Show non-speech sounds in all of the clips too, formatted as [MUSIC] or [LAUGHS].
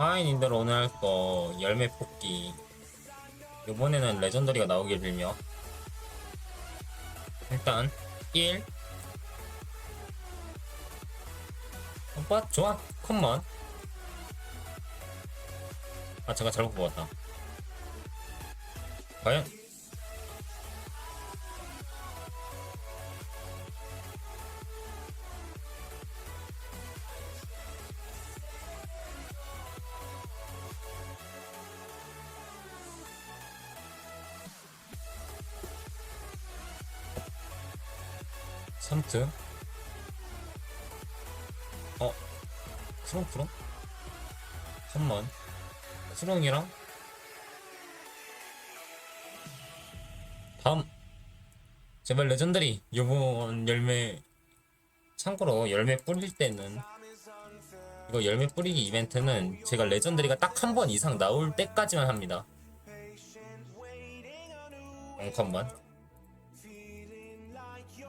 하인님들 오늘 할 거 열매 뽑기. 이번에는 레전더리가 나오길 빌며. 일단 1 오빠 좋아. 컴먼 아 제가 잘못 뽑았다. 과연 삼트 어? 크롱 크롱 한번 크롱이랑? 다음. 제발 레전드리 요번 열매 참고로 열매 뿌릴 때는 이거 열매 뿌리기 이벤트는 제가 레전드리가 딱 한 번 이상 나올 때까지만 합니다. 엉컨만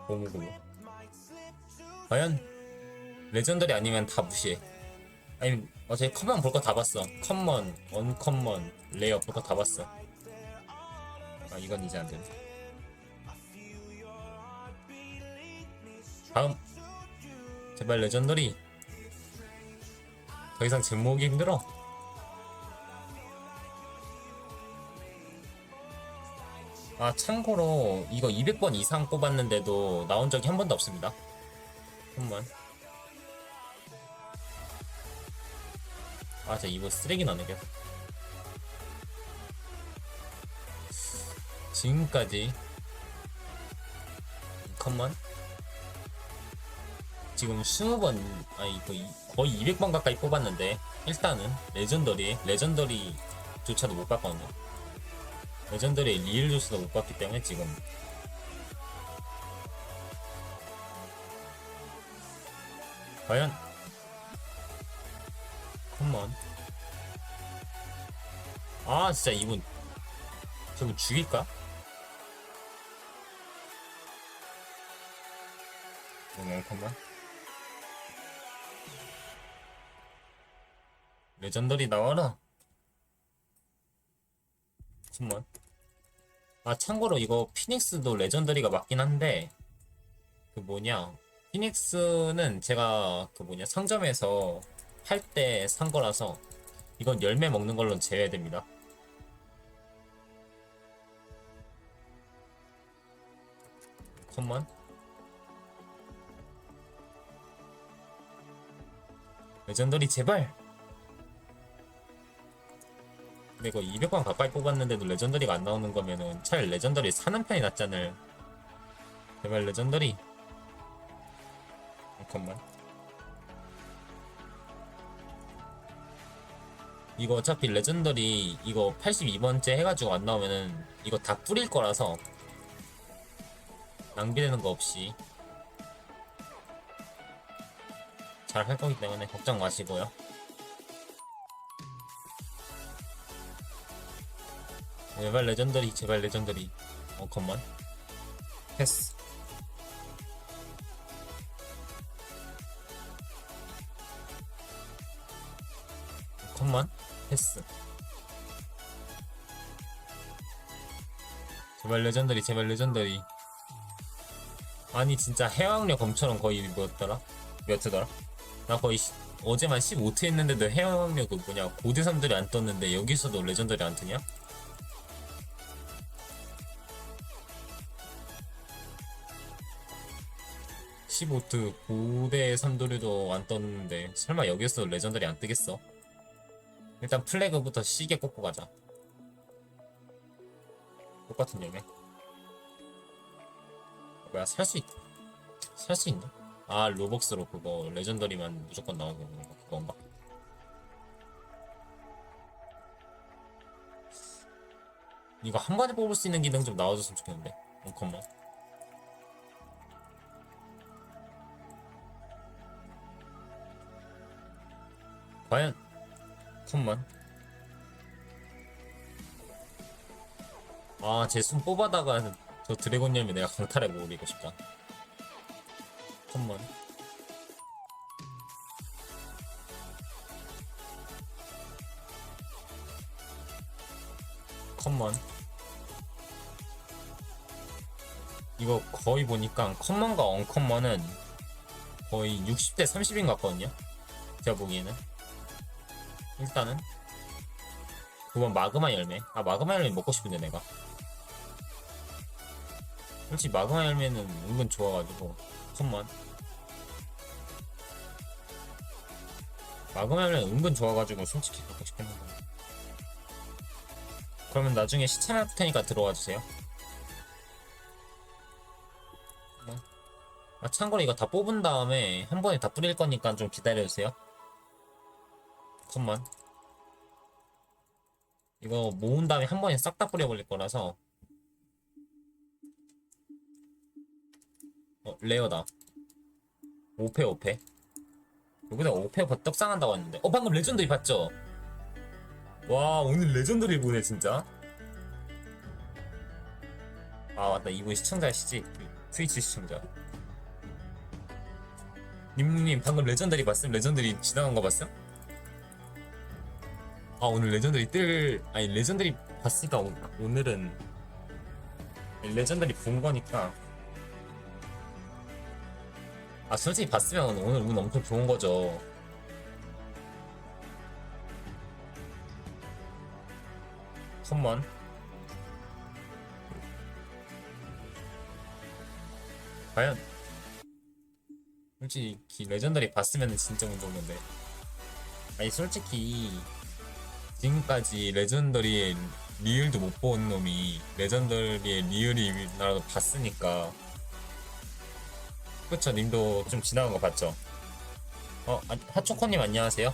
고무고무 과연 레전더리 아니면 다 무시해? 아니 어차피 컴먼 볼거 다 봤어. 컴먼 언컴먼 레어 볼 거 다 봤어. 아 이건 이제 안되네. 다음. 제발 레전더리. 더 이상 제목이 힘들어. 아 참고로 이거 200번 이상 뽑았는데도 나온 적이 한 번도 없습니다 한번. 아저 이거 쓰레기 나네 계속. 지금까지. 컴만 지금 20번 아니 거의, 거의 200번 가까이 뽑았는데 일단은 레전더리 레전더리조차도 못 봤거든요. 레전더리 리일 조스도 못 봤기 때문에 지금 과연? 컴온. 아 진짜 이분. 저분 죽일까? 오늘 컴온. 레전더리 나와라. 컴온. 아 참고로 이거 피닉스도 레전더리가 맞긴 한데 그 뭐냐 피닉스는 제가 그 뭐냐 상점에서 팔 때 산 거라서 이건 열매 먹는 걸로 제외됩니다. 컴만 레전더리 제발! 근데 이거 200번 가까이 뽑았는데도 레전더리가 안 나오는 거면은 차라리 레전더리 사는 편이 낫잖아요 제발 레전더리 잠깐만. 이거 어차피 레전더리 이거 82번째 해가지고 안 나오면은 이거 다 뿌릴 거라서 낭비되는 거 없이 잘 할 거기 때문에 걱정 마시고요. 제발 레전더리 제발 레전더리. 어 컴만 패스 컴만 패스 제발 레전더리 제발 레전더리 아니 진짜 해왕력 검처럼 거의 뭐였더라? 몇 트더라? 나 거의 시- 어제만 15트 했는데도 해왕력 그 뭐냐 고대 3들이 안 떴는데 여기서도 레전더리 안 뜨냐? (15트) 고대 3도류도 안 떴는데 설마 여기서 레전더리 안 뜨겠어? 일단 플래그부터 시계 꽂고 가자. 똑같은 열매. 뭐야 살 수 있... 살 수 있나? 아 로벅스로 그거 레전더리만 무조건 나오는 거 그건가? 이거 한 번에 뽑을 수 있는 기능 좀 나와줬으면 좋겠는데. 잠깐만. 과연 잠깐만. 아 제순 뽑아다가 저 드래곤염이 내가 강탈해 먹으리고 싶다. 잠깐만. 컴먼 이거 거의 보니까 컴먼과 언컴먼은 거의 60대 30인 것 같거든요. 제가 보기에는. 일단은. 그건 마그마 열매. 아 마그마 열매 먹고 싶은데 내가. 솔직히 마그마 열매는 은근 좋아가지고 컴먼 마그마 열매 은근 좋아가지고 솔직히 갖고 싶겠는데 그러면 나중에 시참할 테니까 들어와 주세요. 아, 참고로 이거 다 뽑은 다음에 한 번에 다 뿌릴 거니까 좀 기다려주세요 컴먼 이거 모은 다음에 한 번에 싹 다 뿌려버릴 거라서. 어 레어다. 5패 5패 여기다 5패 떡상한다고 했는데. 어 방금 레전드리 봤죠? 와 오늘 레전드리 보네 진짜. 아 맞다. 이분 시청자시지 트위치 시청자. 님님 방금 레전드리 봤음? 레전드리 지나간 거 봤음? 아 오늘 레전드리 뜰 아니 레전드리 봤으니까 오, 오늘은 레전드리 본 거니까. 아 솔직히 봤으면 오늘 운 엄청 좋은 거죠. 컴먼 과연. 솔직히 레전더리 봤으면 진짜 운 좋은데. 아니 솔직히 지금까지 레전더리의 리을도 못 본 놈이 레전더리의 리을이 나라도 봤으니까. 그쵸 님도 좀 지나간 거 봤죠? 어 아, 하초코님 안녕하세요.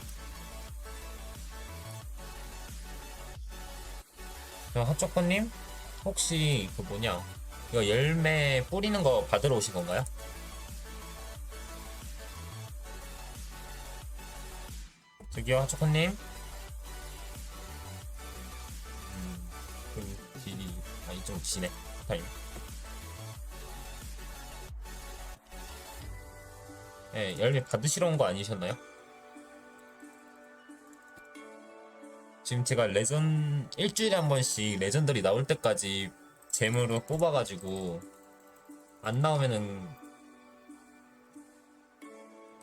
저 하초코님 혹시 그 뭐냐 이거 열매 뿌리는 거 받으러 오신 건가요? 저기요 하초코님 좀 지네 타임. 예, 열매 받으시러 온 거 아니셨나요? 지금 제가 레전 일주일에 한 번씩 레전들이 나올 때까지 재물을 뽑아가지고 안 나오면은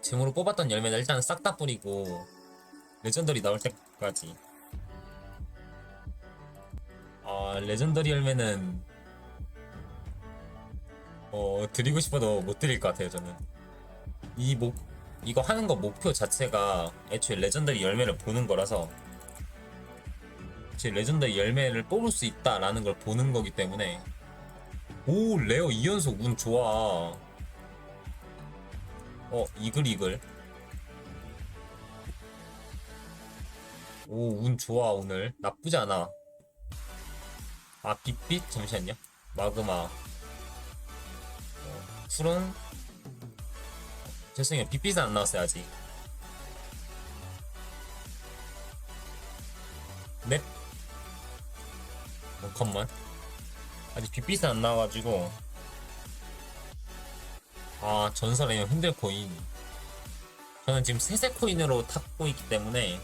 재물을 뽑았던 열매는 일단 싹 다 뿌리고 레전더리 나올 때까지 아 레전더리 열매는 어 드리고 싶어도 못 드릴 것 같아요 저는. 이 목 이거 하는 거 목표 자체가 애초에 레전더리 열매를 보는 거라서. 제 레전더리 열매를 뽑을 수 있다라는 걸 보는 거기 때문에. 오 레어 2연속 운 좋아. 어 이글 이글. 오 운 좋아 오늘. 나쁘지 않아 아 빛빛 잠시만요. 마그마. 어, 푸른 죄송해요. 빛빛은 안 나왔어요 아직. 넵. 어, 컴만 아직 빛빛은 안 나와가지고. 아 전설의 흔들 코인. 저는 지금 세세 코인으로 탔고 있기 때문에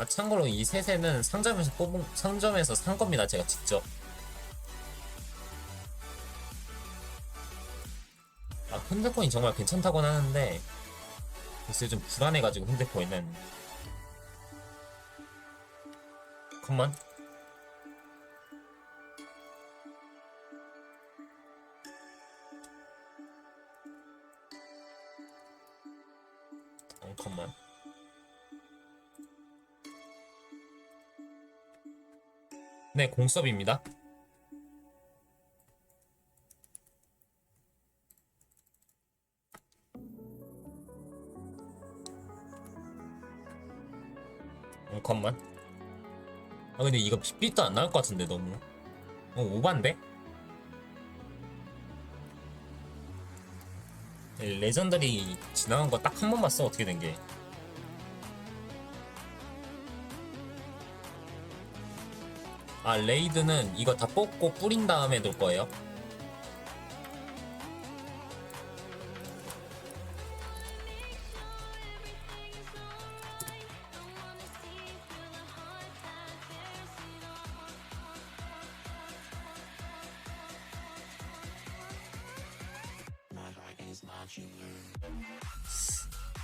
아 참고로 이 세세는 상점에서 뽑은 상점에서 산 겁니다. 제가 직접. 아 흔들 코인 정말 괜찮다곤 하는데 글쎄 좀 불안해가지고 흔들 코인은. 컴만. 네, 공섭입니다. 잠깐만. 아 근데 이거 빛빛도 안 나올 것 같은데 너무. 어 오반데? 레전더리 지나간 거 딱 한번 봤어 어떻게 된 게. 아 레이드는 이거 다 뽑고 뿌린 다음에 놓을 거예요.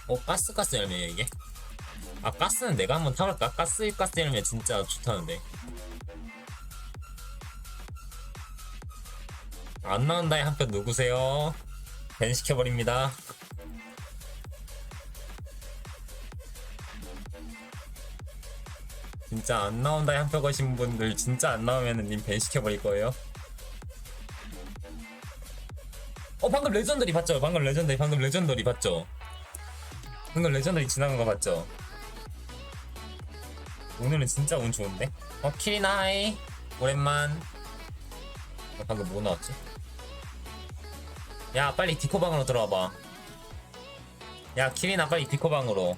어 가스 가스 열매예요 이게? 아 가스는 내가 한번 타볼까? 가스 가스 열매 진짜 좋다는데. 안 나온다의 한편 누구세요? 밴 시켜버립니다 진짜 안 나온다의 한표 거신 분들 진짜 안 나오면은 님밴 시켜버릴 거예요 어 방금 레전더리 봤죠? 방금 레전더리 방금 레전더리 봤죠? 방금 레전더리 지나간 거 봤죠? 오늘은 진짜 운 좋은데? 어 키리나이 오랜만 어, 방금 뭐 나왔지? 야 빨리 디코방으로 들어와봐. 야 키리나 빨리 디코방으로.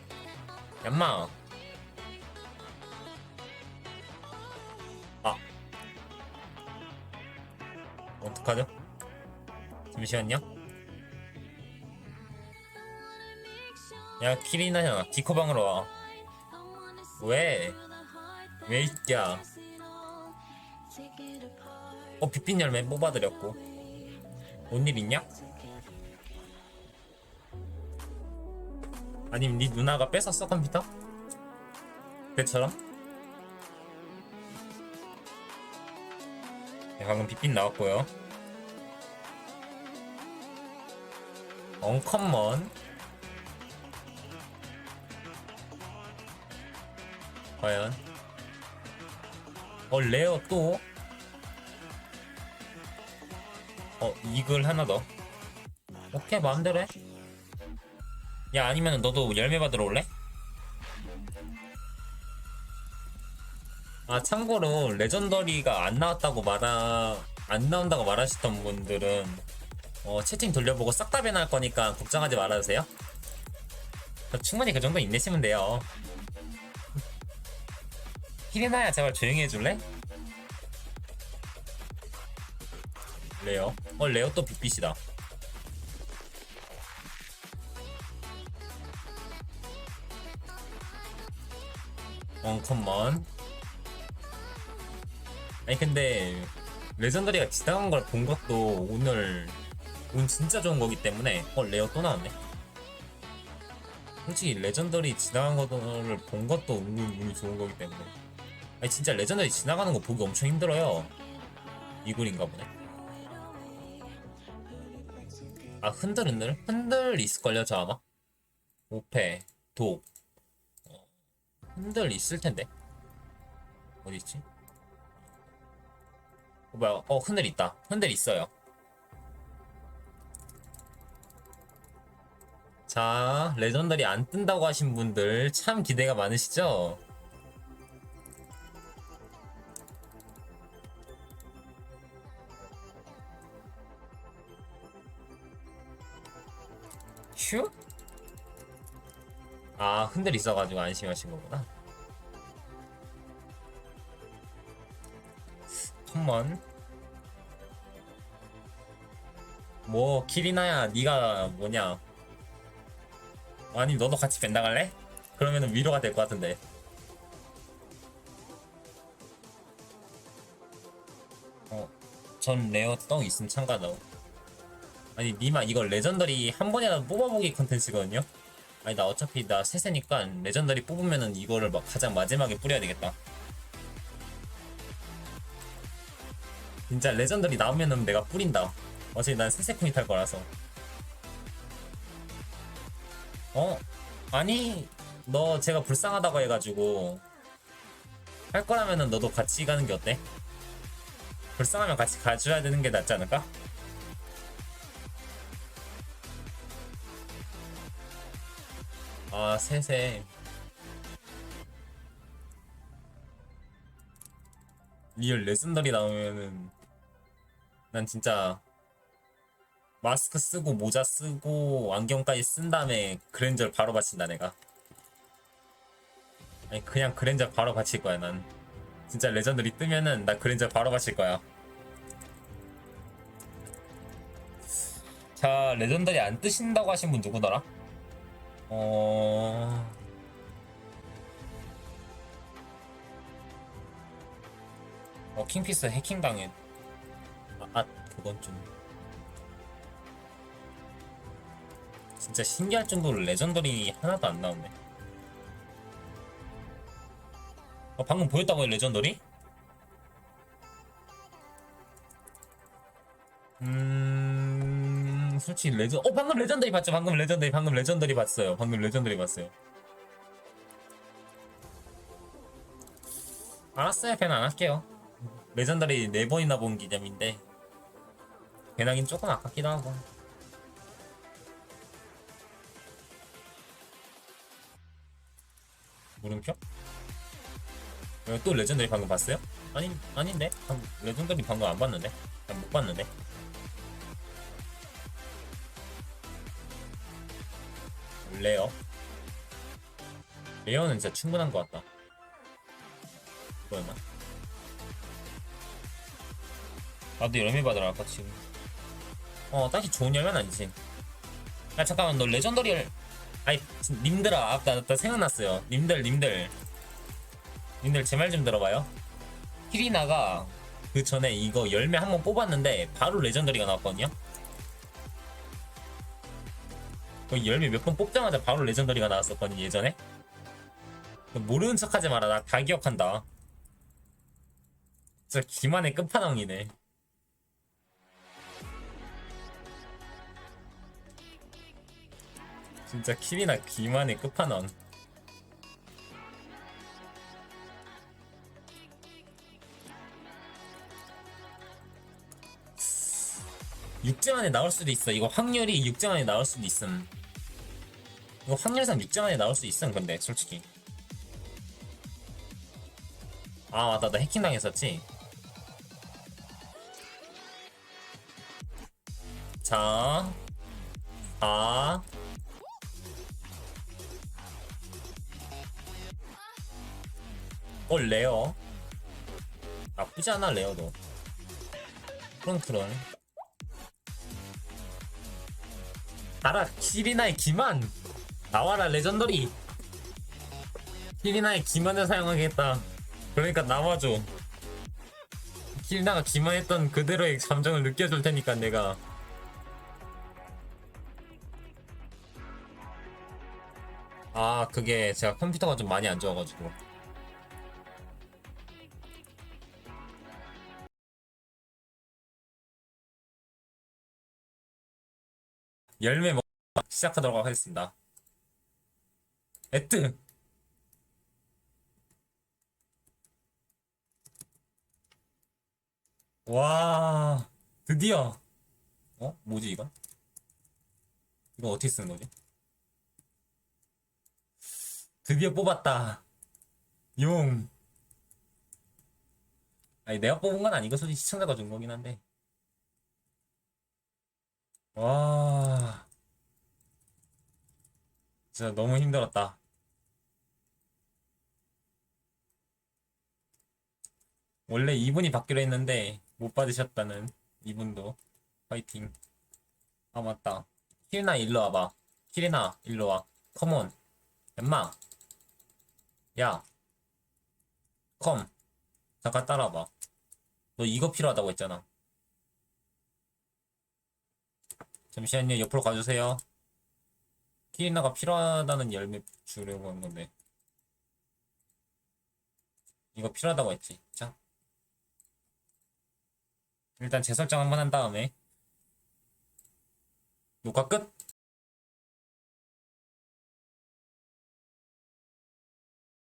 얌마. 아. 어떡하죠? 잠시만요. 야 키리나야 디코방으로 와. 왜? 왜 있냐 어 빛빛 열매 뽑아드렸고 뭔 일 있냐? 아니면 네 누나가 뺏었어 컴퓨터? 그처럼? 네, 방금 빛빛 나왔고요 언컴먼 과연 어 레어 또 어, 이글 하나 더. 오케이, 마음대로 해. 야, 아니면 너도 열매 받으러 올래? 아, 참고로, 레전더리가 안 나왔다고 말하, 안 나온다고 말하시던 분들은, 어, 채팅 돌려보고 싹 다 변할 거니까 걱정하지 말아주세요. 충분히 그 정도 인내시면 돼요. [LAUGHS] 히리나야, 제발 조용히 해줄래? 레어. 어 레어 또 빛빛이다. 원컴먼. 아니 근데 레전더리가 지나간 걸 본 것도 오늘 운 진짜 좋은 거기 때문에 어 레어 또 나왔네. 솔직히 레전더리 지나간 거를 본 것도 운이, 운이 좋은 거기 때문에 아니 진짜 레전더리 지나가는 거 보기 엄청 힘들어요. 이글인가 보네. 아 흔들 흔들? 흔들 있을걸요 저 아마? 오페 독 어, 흔들 있을텐데 어디있지? 어, 뭐야 어 흔들 있다 흔들 있어요 자 레전더리 안 뜬다고 하신 분들 참 기대가 많으시죠? 휴? 아 흔들 있어가지고 안심하신 거구나. 컴먼. 뭐 키리나야 네가 뭐냐? 아니 너도 같이 벤 나갈래? 그러면은 위로가 될 것 같은데. 어, 전 레어 떡 있으면 참가다. 아니 니마 이거 레전더리 한 번이라도 뽑아보기 컨텐츠거든요? 아니 나 어차피 나 세세니까 레전더리 뽑으면은 이거를 막 가장 마지막에 뿌려야 되겠다 진짜 레전더리 나오면은 내가 뿌린다 어차피 난 세세코인 탈 거라서 어? 아니 너 제가 불쌍하다고 해가지고 할 거라면은 너도 같이 가는 게 어때? 불쌍하면 같이 가줘야 되는 게 낫지 않을까? 아, 셋에. 리얼 레전더리 나오면은 난 진짜 마스크 쓰고 모자 쓰고 안경까지 쓴 다음에 그랜저를 바로 바친다 내가 아니 그냥 그랜저 바로 바칠 거야 난 진짜 레전더리 뜨면은 나 그랜저 바로 바칠 거야 자 레전더리 안 뜨신다고 하신 분 누구더라? 어... 어, 킹피스 해킹당해. 아, 아, 그건 좀. 진짜 신기할 정도로 레전더리 하나도 안 나오네. 어, 방금 보였다고요, 레전더리? 솔직히 레전, 어, 방금 레전더리 봤죠? 방금 레전더리, 방금 레전더리 봤어요. 방금 레전더리 봤어요. 알았어요, 밴안 할게요. 레전더리 네 번이나 본 기념인데, 밴하긴 조금 아깝기도 하고. 물음표? 어, 또 레전더리 방금 봤어요? 아니, 아닌데? 방금, 레전더리 방금 안 봤는데? 아, 못 봤는데? 레어? 레어는 진짜 충분한 것 같다. 뭐였나? 나도 열매 받으라, 아까 지금. 어, 딱히 좋은 열매는 아니지. 야, 잠깐만, 너 레전더리를. 아니, 지금 님들아, 아까 나, 나 생각났어요. 님들, 님들. 님들 제 말 좀 들어봐요. 키리나가 그 전에 이거 열매 한 번 뽑았는데 바로 레전더리가 나왔거든요. 그 열매 몇 번 뽑자마자 바로 레전더리가 나왔었거든 예전에. 모르는 척하지 마라. 나 다 기억한다. 진짜 기만의 끝판왕이네. 진짜 키리나 기만의 끝판왕. 육등 안에 나올 수도 있어. 이거 확률이 육등 안에 나올 수도 있음. 이거 확률상 육등 안에 나올 수 있음. 근데 솔직히. 아 맞다. 나 해킹 당했었지. 자, 아, 어 레어. 나쁘지 않아 레어도. 그럼 그런. 나라 키리나의 기만. 나와라 레전더리. 키리나의 기만을 사용하겠다. 그러니까 나와줘. 키리나가 기만했던 그대로의 감정을 느껴줄 테니까 내가. 아 그게 제가 컴퓨터가 좀 많이 안 좋아가지고 열매 먹 시작하도록 하겠습니다. 에뜨 와 드디어. 어? 뭐지 이건? 이거 어떻게 쓰는 거지? 드디어 뽑았다. 용 아니 내가 뽑은 건 아니고 솔직히 시청자가 준 거긴 한데 와. 진짜 너무 힘들었다. 원래 2분이 받기로 했는데 못 받으셨다는 이분도. 파이팅. 아 맞다. 키리나 일로 와봐. 키리나 일로 와. 컴온 엠마. 야. 컴 잠깐 따라와봐. 너 이거 필요하다고 했잖아 잠시만요. 옆으로 가주세요. 키리나가 필요하다는 열매 주려고 한 건데. 이거 필요하다고 했지. 자. 일단 재설정 한번 한 다음에. 녹화 끝